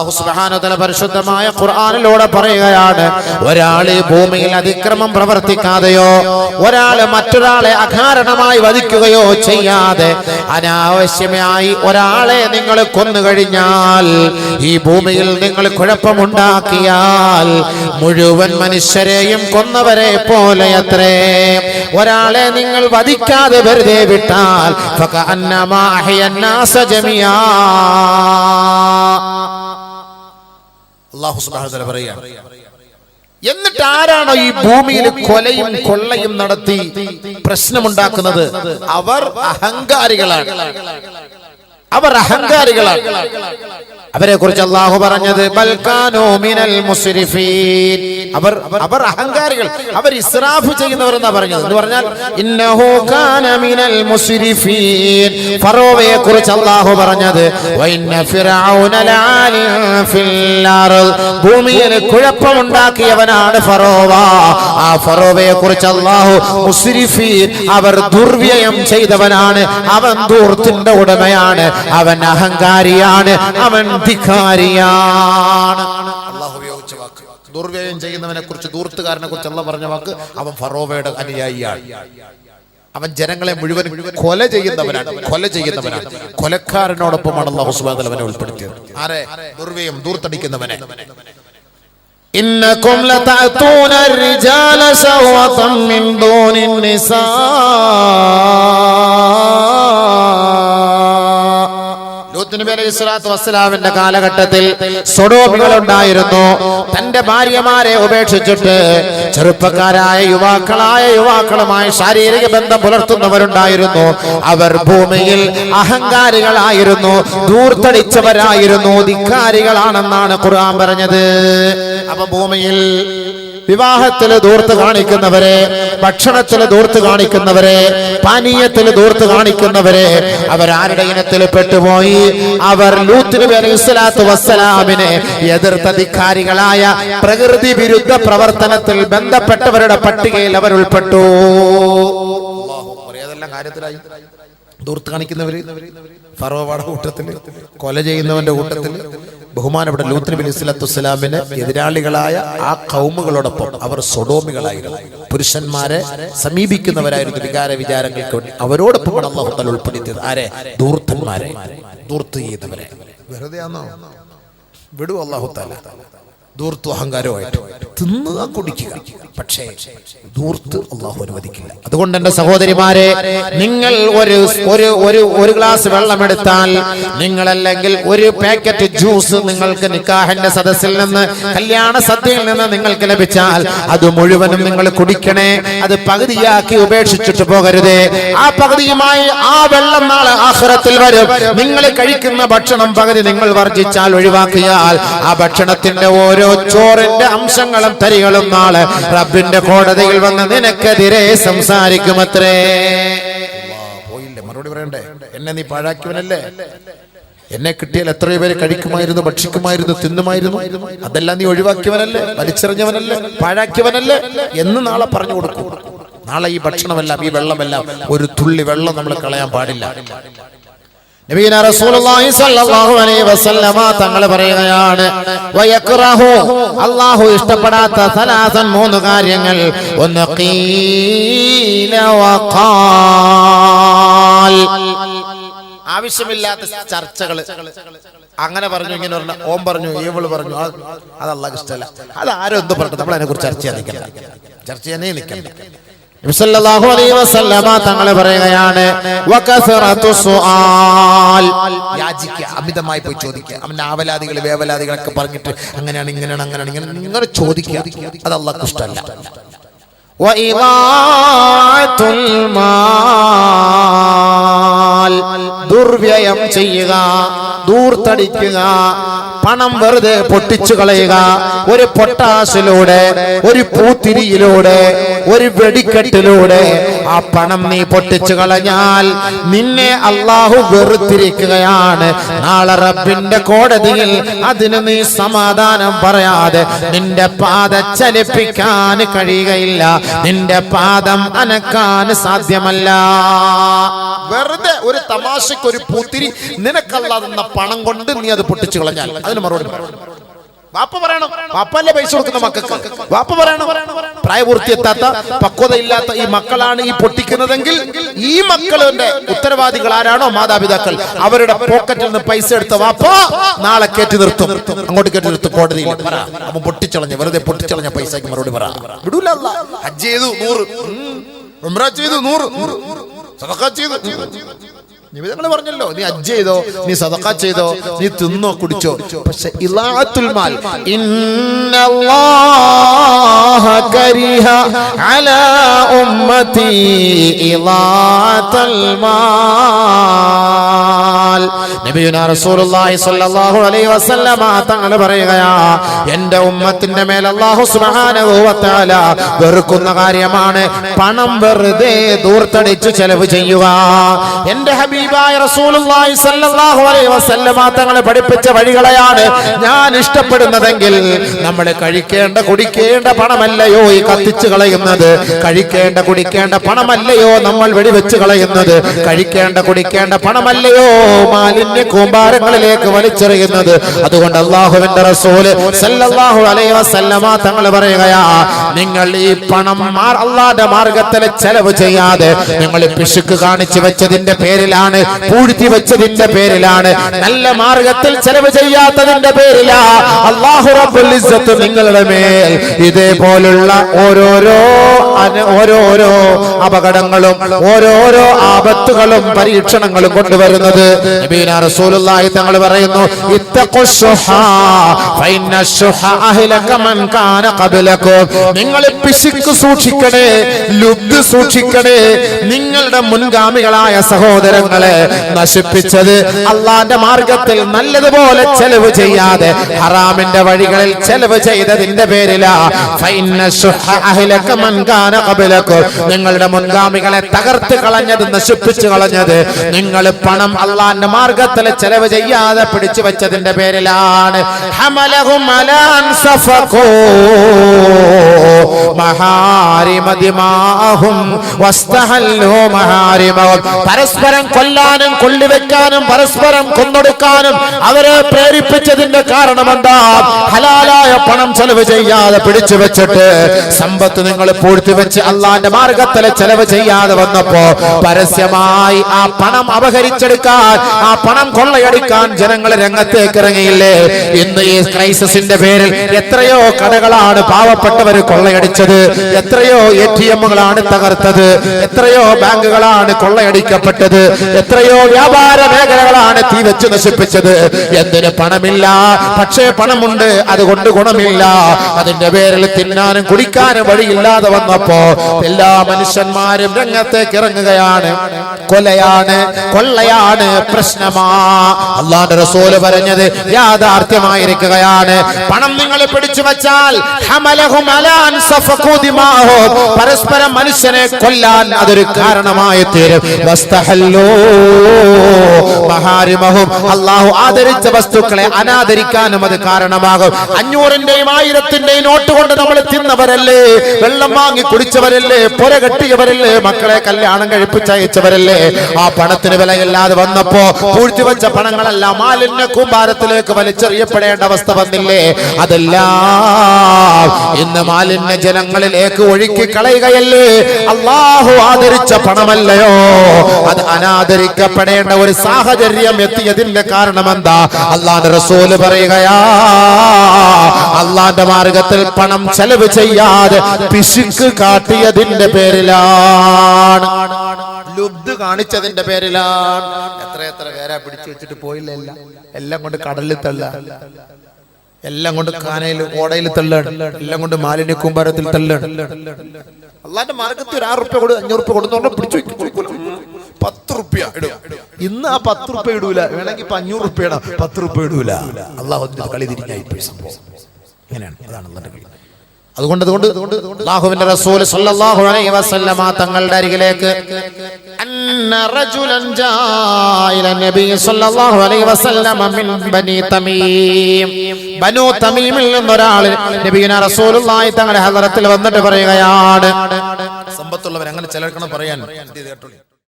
അള്ളാഹു സുബ്ഹാനഹു പരിശുദ്ധമായ ഖുർആാനിലൂടെ പറയുകയാണ് ഒരാൾ ഈ ഭൂമിയിൽ അതിക്രമം പ്രവർത്തിക്കാതെയോ ഒരാൾ മറ്റൊരാളെ അകാരണമായി വധിക്കുകയോ ചെയ്യാതെ അനാവശ്യമായി ഒരാളെ നിങ്ങൾ കൊന്നുകഴിഞ്ഞാൽ ഈ ഭൂമിയിൽ നിങ്ങൾ കുഴപ്പമുണ്ടാക്കിയാൽ മുഴുവൻ മനുഷ്യരെയും കൊന്നവരെ പോലെ അത്രേ ഒരാളെ നിങ്ങൾ വധിക്കാതെ വെറുതെ വിട്ടാൽ അന്നമാ ജമിയാ. വ തആല പറയുകയാണ് എന്നിട്ട് ആരാണോ ഈ ഭൂമിയിൽ കൊലയും കൊള്ളയും നടത്തി പ്രശ്നമുണ്ടാക്കുന്നത് അവർ അഹങ്കാരികളാണ്. അവർ അഹങ്കാരികളാണ്. അവരെ കുറിച്ച് അള്ളാഹു പറഞ്ഞത് മുസ്രിഫീൻ. അവർ അവർ അഹങ്കാരികൾ അവർ ഇസ്രാഫ് ചെയ്യുന്നവർ എന്നാ പറഞ്ഞത്. എന്ന് പറഞ്ഞാൽ ഇന്നഹു കാന മിനൽ മുസ്രിഫീൻ. ഫറോവയെ കുറിച്ച് അള്ളാഹു പറഞ്ഞത് ഫിൽ അർദ്. ഭൂമിയിൽ കുഴപ്പമുണ്ടാക്കിയവനാണ് ഫറോവ. ആ ഫറോവയെ കുറിച്ച് അള്ളാഹു മുസ്രിഫീൻ അവർ ദുർവ്യയം ചെയ്തവനാണ്. അവൻ ദൂർത്തിന്റെ ഉടമയാണ്. അവൻ അഹങ്കാരിയാണ്. അവൻ ധിക്കാരിയാണ് അള്ളാഹു ഉപയോഗിച്ച വാക്ക് ദുർവ്യയം ചെയ്യുന്നവനെ കുറിച്ച് ദൂർത്തുകാരനെ കുറിച്ച് അല്ല പറഞ്ഞ വാക്ക് അവൻ ഫറോവയുടെ അനുയായിയാണ് അവൻ ജനങ്ങളെ മുഴുവൻ കൊല ചെയ്യുന്നവനാണ് കൊല ചെയ്യുന്നവനാണ് കൊലക്കാരനോടൊപ്പമാണ് അള്ളാഹു സുബാദ് അവനെ ഉൾപ്പെടുത്തിയത് ആരെ ദുർവ്യയം ദൂർത്തടിക്കുന്നവനെ إنكم لتأتون الرجال شهوة من دون النساء നബി വസ്സലാമിന്റെ കാലഘട്ടത്തിൽ ഉണ്ടായിരുന്നു തന്റെ ഭാര്യമാരെ ഉപേക്ഷിച്ചിട്ട് ചെറുപ്പക്കാരായ യുവാക്കളായ യുവാക്കളുമായി ശാരീരിക ബന്ധം പുലർത്തുന്നവരുണ്ടായിരുന്നു. അവർ ഭൂമിയിൽ അഹങ്കാരികളായിരുന്നു ദൂർത്തടിച്ചവരായിരുന്നു ധിക്കാരികളാണെന്നാണ് ഖുർആൻ പറഞ്ഞത്. അപ്പൊ ഭൂമിയിൽ വിവാഹത്തിൽ ദൂർത്ത് കാണിക്കുന്നവരെ ഭക്ഷണത്തിൽ ദൂർത്ത് കാണിക്കുന്നവരെ പാനീയത്തിൽ ദൂർത്ത് കാണിക്കുന്നവരെ അവരാരുടെ ഇനത്തിൽ പെട്ടുപോയി? അവർ ലൂത്തിന് നബി അലൈഹി സ്വലാത്തു വസ്സലാമിനെ എതിർത്ത ധിക്കാരികളായ പ്രകൃതി വിരുദ്ധ പ്രവർത്തനത്തിൽ ബന്ധപ്പെട്ടവരുടെ പട്ടികയിൽ അവർ ഉൾപ്പെട്ടു. കാര്യത്തിലായി? ദൂർത്ത് കാണിക്കുന്നവര് ഫറോവാട കൂട്ടത്തിൽ കൊല ചെയ്യുന്നവന്റെ കൂട്ടത്തിൽ ബഹുമാനപ്പെട്ട ലൂത്ത് നബി അലൈഹി വസ്സലാമിന് എതിരാളികളായ ആ കൗമുകളോടൊപ്പം അവർ സൊഡോമികളായിരുന്നു. പുരുഷന്മാരെ സമീപിക്കുന്നവരായിരുന്നു വികാര വിചാരങ്ങൾക്ക് അവരോടൊപ്പം അവരോടൊപ്പമാണ് അള്ളാഹു തആല ഉൾപ്പെടുത്തിയത്. ആരെ? ദൂർത്തന്മാരെ ദൂർത്ത് ചെയ്യുന്നവരെ വെറുതെ ആണോ വിടു അള്ളാഹു താല ദൂർത്തു അഹങ്കാരമായിട്ട് തിന്നുക കുടിക്കുക. പക്ഷേ ദൂർത്ത് അള്ളാഹു അനുവദിക്കില്ല. അതുകൊണ്ട് എന്റെ സഹോദരിമാരെ നിങ്ങൾ ഒരു ഒരു ഒരു ഒരു ഗ്ലാസ് വെള്ളം എടുത്താൽ നിങ്ങൾ അല്ലെങ്കിൽ ഒരു പാക്കറ്റ് ജ്യൂസ് നിങ്ങൾക്ക് നിക്കാഹിന്റെ സദസ്സിൽ നിന്ന് കല്യാണ സദ്യയിൽ നിന്ന് നിങ്ങൾക്ക് ലഭിച്ചാൽ അത് മുഴുവനും നിങ്ങൾ കുടിക്കണേ അത് പകുതിയാക്കി ഉപേക്ഷിച്ചിട്ട് പോകരുതേ. ആ പകുതിയുമായി ആ വെള്ളം നാളെ ആഹ്റത്തിൽ വരും. നിങ്ങൾ കഴിക്കുന്ന ഭക്ഷണം പകുതി നിങ്ങൾ വർജിച്ചാൽ ഒഴിവാക്കിയാൽ ആ ഭക്ഷണത്തിന്റെ ഓരോ ചോറിന്റെ അംശങ്ങളും തരികളും നാളെ റബ്ബിന്റെ കോടതിയിൽ വന്ന് നിനക്കെതിരെ സംസാരിക്കുമത്രേ. പോയില്ലേ? മറുപടി പറയണ്ടേ? എന്നെ നീ പാഴാക്കിയവനല്ലേ? എന്നെ കിട്ടിയാൽ എത്രയോ പേര് കഴിക്കുമായിരുന്നു ഭക്ഷിക്കുമായിരുന്നു തിന്നുമായിരുന്നു. അതെല്ലാം നീ ഒഴിവാക്കിയവനല്ലേ? വലിച്ചെറിഞ്ഞവനല്ലേ? പാഴാക്കിയവനല്ലേ? എന്ന് നാളെ പറഞ്ഞു കൊടുക്കും. നാളെ ഈ ഭക്ഷണമെല്ലാം ഈ വെള്ളമെല്ലാം ഒരു തുള്ളി വെള്ളം നമ്മൾ കളയാൻ പാടില്ല. നബീന റസൂലുള്ളാഹി സ്വല്ലല്ലാഹു അലൈഹി വസല്ലമ തങ്ങൾ പറയുകയാണ് അല്ലാഹു ഇഷ്ടപ്പെടാത്ത സലാസൻ മൂന്ന് കാര്യങ്ങൾ. ഒന്ന് ആവശ്യമില്ലാത്ത ചർച്ചകൾ അങ്ങനെ പറഞ്ഞു ഇങ്ങനെ പറഞ്ഞു ഓം പറഞ്ഞു ഏവൾ പറഞ്ഞു അതല്ല അത് ഇഷ്ടമല്ല. അത് ആരും എന്ത് പറഞ്ഞു നമ്മൾ അതിനെ കുറിച്ച് ചർച്ച ചെയ്യാൻ നിൽക്കണ്ട. ചർച്ച ചെയ്യാനേ നിൽക്കണ്ട. നബി സല്ലല്ലാഹു അലൈഹി വസല്ലമ തങ്ങൾ പറയുകയാണ് അമിതമായി പോയി ചോദിക്കുക. അവന്റെ ആവലാദികൾ വേവലാദികളൊക്കെ പറഞ്ഞിട്ട് അങ്ങനെയാണ് ഇങ്ങനെയാണ് അങ്ങനെയാണ് ഇങ്ങനെ ഇങ്ങനെ ചോദിക്കുക. അത് അള്ളാഹ്ക്ക് ഇഷ്ടമല്ല. ദുർവ്യയം ചെയ്യുക ദൂർത്തടിക്കുക പണം വെറുതെ പൊട്ടിച്ചു കളയുക ഒരു പൊട്ടാസിലൂടെ ഒരു പൂത്തിരിയിലൂടെ ഒരു വെടിക്കെട്ടിലൂടെ ആ പണം നീ പൊട്ടിച്ചു കളഞ്ഞാൽ നിന്നെ അള്ളാഹു വെറുത്തിരിക്കുകയാണ്. നാളെ റബ്ബിന്റെ കോടതിയിൽ അതിന് നീ സമാധാനം പറയാതെ നിന്റെ പാത ചലിപ്പിക്കാൻ കഴിയുകയില്ല. നിന്റെ പാദം അനക്കാൻ സാധ്യമല്ല. വെറുതെ ഒരു ഒരു തമാശക്ക് ഒരു പൂത്തിരി നിനക്കല്ലാതെന്ന പണം കൊണ്ട് നീ അത് പൊട്ടിച്ചു കളഞ്ഞാൽ അതിന് മറുപടി വാപ്പ പറയണം. വാപ്പല്ലേ പൈസ കൊടുക്കുന്ന മക്കൾക്ക്? വാപ്പ പറയണം. പ്രായപൂർത്തിയെത്താത്ത പക്വതയില്ലാത്ത ഈ മക്കളാണ് ഈ പൊട്ടിക്കുന്നതെങ്കിൽ ഈ മക്കളുടെ ഉത്തരവാദികൾ ആരാണോ? മാതാപിതാക്കൾ. അവരുടെ പോക്കറ്റിൽ നിന്ന് പൈസ എടുത്ത വാപ്പ നാളെ കയറ്റി നിർത്തും. അങ്ങോട്ട് കയറ്റി നിർത്തും. കോടതിയിൽ പൊട്ടിച്ചളഞ്ഞ വെറുതെ പൊട്ടിച്ചളഞ്ഞ പൈസക്ക് മറുപടി പറ. വിടൂല. ഹജ്ജ് ചെയ്തു നൂറ്. ചെയ്തു നൂറ്. ചെയ്തു. നിമിതങ്ങൾ പറഞ്ഞല്ലോ നീ അജ് ചെയ്തോ നീ സദഖ ചെയ്തോ നീ തിന്നോ കുടിച്ചോ. പക്ഷെ ഇലാത്തുൽ മാൽ ഇന്നല്ലാഹ കരിഹ അലാ ഉമ്മതി ഇലാത്തുൽ മാൽ എന്റെ ഉമ്മത്തിന്റെ മേൽ അള്ളാഹു സുബ്ഹാനഹു തആല വെറുക്കുന്ന കാര്യമാണ് പണം വെറുതെ ദൂർത്തടിച്ചു ചെലവ് ചെയ്യുക. എന്റെ ഹബീബായ റസൂലുള്ളാഹി സ്വല്ലല്ലാഹു അലൈഹി വസല്ലമ തങ്ങളെ പഠിപ്പിച്ച വഴികളെയാണ് ഞാൻ ഇഷ്ടപ്പെടുന്നതെങ്കിൽ നമ്മൾ കഴിക്കേണ്ട കുടിക്കേണ്ട പണമല്ലയോ ഈ കത്തിച്ചു കളയുന്നത്? കഴിക്കേണ്ട കുടിക്കേണ്ട പണമല്ലയോ നമ്മൾ വെടിവെച്ച് കളയുന്നത്? കഴിക്കേണ്ട കുടിക്കേണ്ട പണമല്ലയോ മാലിന്യ കൂമ്പാരങ്ങളിലേക്ക് വലിച്ചെറിയുന്നത്. അതുകൊണ്ട് അള്ളാഹുവിന്റെ റസൂൽ സല്ലല്ലാഹു അലൈഹി തങ്ങൾ പറയുകയാ നിങ്ങൾ ഈ പണം അള്ളാന്റെ മാർഗത്തിൽ ചെലവ് ചെയ്യാതെ നിങ്ങൾ പിശുക്ക് കാണിച്ചു വെച്ചതിന്റെ പേരിലാണ് പൂഴ്ത്തി വെച്ചതിന്റെ പേരിലാണ് നല്ല മാർഗത്തിൽ ചെലവ് ചെയ്യാത്തതിന്റെ പേരിലാ അള്ളാഹു റബ്ബുൽ നിങ്ങളുടെ മേൽ ഇതേപോലുള്ള ഓരോരോ ഓരോരോ അപകടങ്ങളും ഓരോരോ ആപത്തുകളും പരീക്ഷണങ്ങളും കൊണ്ടുവരുന്നത്. നബീന റസൂലുള്ളാഹി തങ്ങൾ പറയുന്നു നിങ്ങൾ പിശുക്ക് സൂക്ഷിക്കണേ ലുബ്ധ് സൂക്ഷിക്കണേ നിങ്ങളുടെ മുൻഗാമികളായ സഹോദരങ്ങളെ നശിപ്പിച്ചത് അള്ളാന്റെ മാർഗത്തിൽ നല്ലതുപോലെ ചെലവ് ചെയ്യാതെ ഹറാമിന്റെ വഴികളിൽ ചെലവ് ചെയ്തതിന്റെ പേരിലാ നിങ്ങളുടെ മുൻഗാമികളെ തകർത്ത് കളഞ്ഞത് നശിപ്പിച്ചു കളഞ്ഞത് നിങ്ങൾ പണം അള്ളാന്റെ മാർഗത്തിൽ ചെലവ് ചെയ്യാതെ പിടിച്ചു വെച്ചതിന്റെ പേരിലാണ്. പരസ്പരം കൊല്ലാനും കൊള്ളിവെക്കാനും പരസ്പരം കൊന്നൊടുക്കാനും അവരെ പ്രേരിപ്പിച്ചതിന്റെ കാരണം എന്താ ഹലാലായ പണം ചെലവ് ചെയ്യാതെ പിടിച്ചു വെച്ചിട്ട് സമ്പത്ത് നിങ്ങൾ പൂഴ്ത്തി വെച്ച് അള്ളാന്റെ മാർഗത്തിലെ ചെലവ് ചെയ്യാതെ വന്നപ്പോ പരസ്യമായി ആ പണം അപഹരിച്ചെടുക്കാൻ ആ പണം കൊള്ളയടിക്കാൻ ജനങ്ങൾ രംഗത്തേക്ക് ഇറങ്ങിയില്ലേ ഇന്ന് ഈ ക്രൈസിന്റെ പേരിൽ എത്രയോ കടകളാണ് പാവപ്പെട്ടവർ കൊള്ളയടിച്ചത്. എത്രയോ എ ടി എമ്മുകളാണ് തകർത്തത്. എത്രയോ ബാങ്കുകളാണ് കൊള്ളയടിക്കപ്പെട്ടത്. എത്രയോ വ്യാപാര മേഖലകളാണ് തീ വെച്ച് നശിപ്പിച്ചത്. എന്തിന് പണമില്ല? പക്ഷേ പണമുണ്ട്. അതുകൊണ്ട് ഗുണമില്ല. അതിന്റെ പേരിൽ തിന്നാനും കുടിക്കാനും വഴിയില്ലാതെ വന്നപ്പോ എല്ലാ മനുഷ്യന്മാരും രംഗത്തേക്ക് ഇറങ്ങുകയാണ്. കൊലയാണ് കൊള്ളയാണ് പ്രശ്നമാ. അള്ളാന്റെ റസൂൽ പറഞ്ഞത് യാഥാർത്ഥ്യമായിരിക്കുകയാണ്. പണം നിങ്ങൾ പിടിച്ചു വച്ചാൽ പരസ്പരം മനുഷ്യനെ കൊല്ലാൻ അതൊരു കാരണമായി തീരും. അള്ളാഹു ആദരിച്ച വസ്തുക്കളെ അനാദരിക്കാനും അത് കാരണമാകും. അഞ്ഞൂറിന്റെയും ആയിരത്തിന്റെയും നോട്ട് കൊണ്ട് നമ്മൾ തിന്നവരല്ലേ? വെള്ളം വാങ്ങി കുടിച്ചവരല്ലേ? പുര കെട്ടിയവരല്ലേ? മക്കളെ കല്യാണം കഴിപ്പിച്ചയച്ചവരല്ലേ? ആ പണത്തിന് വിലയില്ലാതെ വന്നപ്പോ പൂഴ്ത്തി വെച്ച പണങ്ങളെല്ലാം. മാലിന്യ കൂമ്പാരത്തിലേക്ക് വലിച്ചെറിയപ്പെടേണ്ട അവസ്ഥ വന്നില്ലേ? അതെല്ലാം. ഇന്ന് മാലിന്യ ജനങ്ങളിലേക്ക് ഒഴുക്കി കളയുകയല്ലേ അള്ളാഹു ആദരിച്ച പണമല്ലയോ? അത് അനാദരിക്കപ്പെടേണ്ട ഒരു സാഹചര്യം എത്തിയതിന്റെ കാരണം എന്താ അള്ളാന്റെ റസൂൽ പറയുകയാ അള്ളാന്റെ മാർഗത്തിൽ പണം ചെലവ് ചെയ്യാതെ പിശുക്ക് കാട്ടിയതിന്റെ പേരിലാണ്. ലുബ്ധ് കാണിച്ചതിന്റെ പേരിലാണ്. എത്ര എത്ര പേരാ പിടിച്ചു വെച്ചിട്ട് പോയില്ല എല്ലാം. കൊണ്ട് കടലിൽ തള്ള. എല്ലാം കൊണ്ട് കാനയിൽ ഓടയിൽ തള്ളാണ് എല്ലാം കൊണ്ട് മാലിന്യ കൂമ്പാരത്തിൽ തള്ളാണ് അള്ളാന്റെ മാർഗത്തിൽ ഒരു ആറ് റുപ്യ കൊടു അഞ്ഞൂറ് റുപ്യ കൊടുത്തോണ്ട് പിടിച്ചു. പത്ത് റുപ്യ ഇടും. ഇന്ന് ആ പത്ത് റുപ്യ ഇടൂല. വേണമെങ്കിൽ ഇപ്പൊ അഞ്ഞൂറ് റുപ്യ ഇടാം. പത്ത് റുപ്യ ഇടൂല. അള്ളാഹു കളി തിരിഞ്ഞായി സംഭവം. ഇങ്ങനെയാണ്. അതാണ് അള്ളാന്റെ കളി. അതുകൊണ്ട് അതുകൊണ്ട് അള്ളാഹുവിന്റെ റസൂൽ സല്ലല്ലാഹു അലൈഹി വസല്ലമ തങ്ങളുടെ അരികിലേക്ക് അന്ന റജുലൻ ജാഇല നബി സല്ലല്ലാഹു അലൈഹി വസല്ലമ മിൻ ബനി തമീം. ബനു തമീമിൽ നിന്നൊരാൾ നബിയുന റസൂലുള്ളാഹി തങ്ങളുടെ ഹദറത്തിൽ വന്നിട്ട് പറയുകയാണ്. സമ്പത്തുള്ളവർ അങ്ങനെ ചിലർക്കണം പറയാൻ.